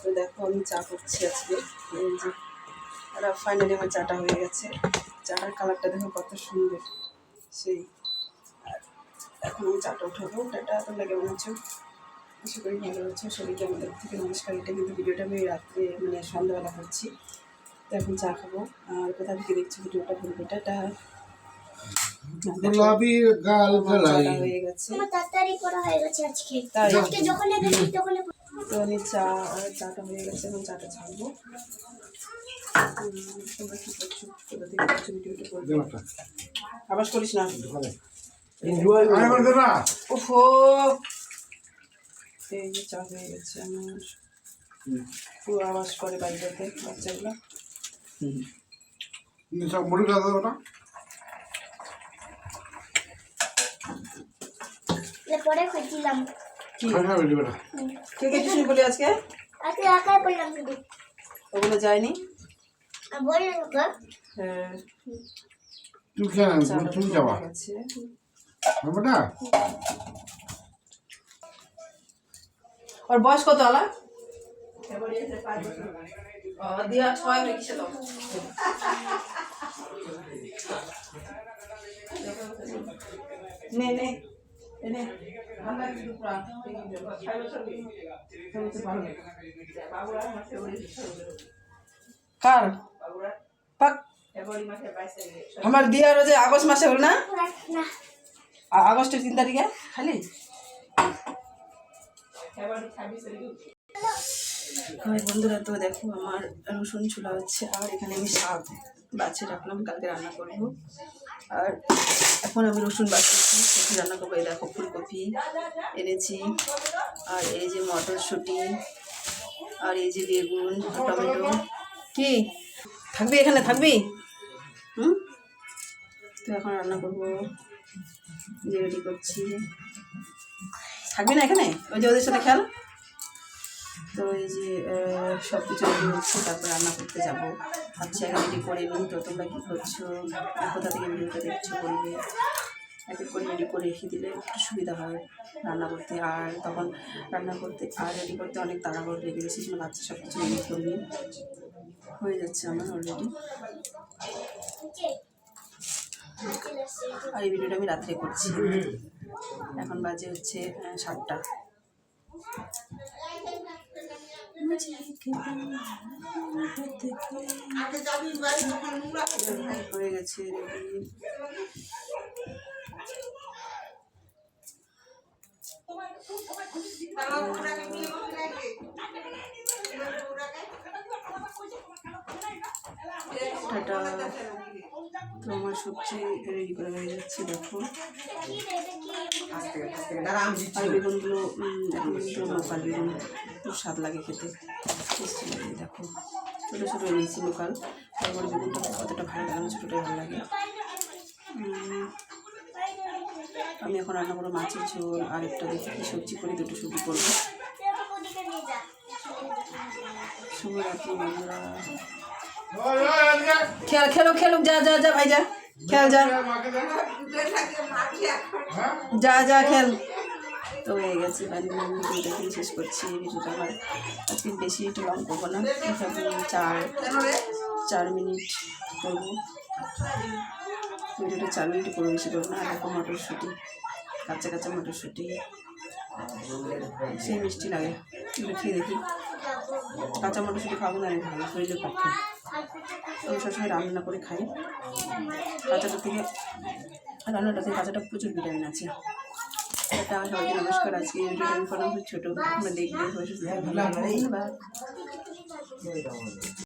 তো দেখো আমি চা করছি আজকে। আর ফাইনালি আমার চাটা হয়ে গেছে। চাটার কালারটা দেখো কত সুন্দর। সেই আর এখন আমি চাটা উঠাবো। টাটা তোমরা কেমন আছো? আশা করি ভালো আছো। সবাইকে আমাদের থেকে নমস্কার। এটা কিন্তু ভিডিওটা আমি রাত্রে মানে সন্ধ্যাবেলা করছি। তো এখন চা খাব। আর কোথা থেকে দেখছি ভিডিওটা? গোলাপি গাল গলাই হয়ে গেছে। আমার তাড়াতাড়ি করা হয়ে গেছে আজকে। আজকে যখন দেখি তখন তো আমি চা চাটা হয়ে গেছে এখন চাটা ছাড়বো। তোমরা কি করছ? কোথা থেকে দেখছ ভিডিওটা করবে আবাস করিস না। দে এই যে চা হয়ে গেছে আমার। পুরো আওয়াজ করে বাড়িতে বাচ্চাগুলো। সব মুড়ি খাওয়া দাও না? পরে খুঁজছিলাম কি? কে কে টিউশন বলি আজকে? আজকে একাই বললাম শুধু ওগুলো যায়নি? বললাম ওকে হ্যাঁ। তুই কেন তুমি তো যাবা গেছে। বেটা ওর বয়স কত আলা? দিয়া ছয় কিসে তো। নে নে। এ নে কিন্তু পুরা ছয় বছর কার? পাক। আমার দিয়ার যে আগস্ট মাসে হল না? আগস্টের তিন তারিখে? খালি? হাই বন্ধুরা তো দেখো আমার রসুন চুলা হচ্ছে আর এখানে আমি শাক। বাছে রাখলাম কালকে রান্না করব। আর এখন আমি রসুন বাছিয়েছি সবজি রান্না করব। এই দেখো, ফুলকপি এনেছি। আর এই যে মটরশুঁটি, আর এই যে বেগুন টমেটো। কি? থাকবি এখানে, থাকবি? হুম? তো এখন রান্না করব। যে রেডি করছি। থাকবি না এখানে? ওই যে ওদের সাথে খেয়াল তো এই যে সব কিছু রেডি হচ্ছে, তারপর রান্না করতে যাব। আচ্ছা রেডি করে নিই। তো তোমরা কী করছ? কোথা থেকে ভিডিওটা দেখছ বলবে? এক এক করে রেডি করে রেখে দিলে একটু সুবিধা হয় রান্না করতে। আর তখন রান্না করতে আর রেডি করতে অনেক তাড়াহুড়ো লেগে গেছে সেই জন্য বাচ্চা সব কিছু রেডি করে নিই। হয়ে যাচ্ছে আমার অলরেডি আর এই ভিডিওটা আমি রাত্রে করছি। এখন বাজে হচ্ছে সাতটা। হয়ে গেছে ready। টাটা তো আমার সবজি রেডি করা হয়ে যাচ্ছে দেখো। আর বেগুনগুলো লোকাল বেগুন খুব স্বাদ লাগে খেতে। টেস্টি লাগে দেখো। ছোটো ছোটো এনেছি লোকাল। তারপরে বেগুনটা কতটা ভালো লাগে না ছোটোটাই ভালো লাগে। আমি এখন রান্না করব মাছের ঝোল আর একটা দেখি কী সবজি করি দুটো সবজি করব। শুভরাত্রি বন্ধুরা। খেল, খেলো খেলো যা যা যা ভাই যা খেল, যা। যা যা, খেল। তো হয়ে গেছে ভিডিওটা এখানে শেষ করছি ভিডিওটা আমার আজকে বেশি একটু লং করব না চার চার মিনিট করব। ভিডিওটা চার মিনিট করব বেশি করব না, আর এখন মটরশুঁটি, কাঁচা কাঁচা মটরশুঁটি। সেই মিষ্টি লাগে এগুলো খেয়ে দেখি। কাঁচা মটরশুঁটি খাব না ভালো শরীরের পক্ষে। আমি সবসময় রান্না করে খাই। কাঁচাটা থেকে রান্নাটা থেকে কাঁচাটা প্রচুর ভিটামিন আছে। এটা সবাইকে নমস্কার, আজকে ভিডিওটা আমি ছোটো দেখবে। ধন্যবাদ।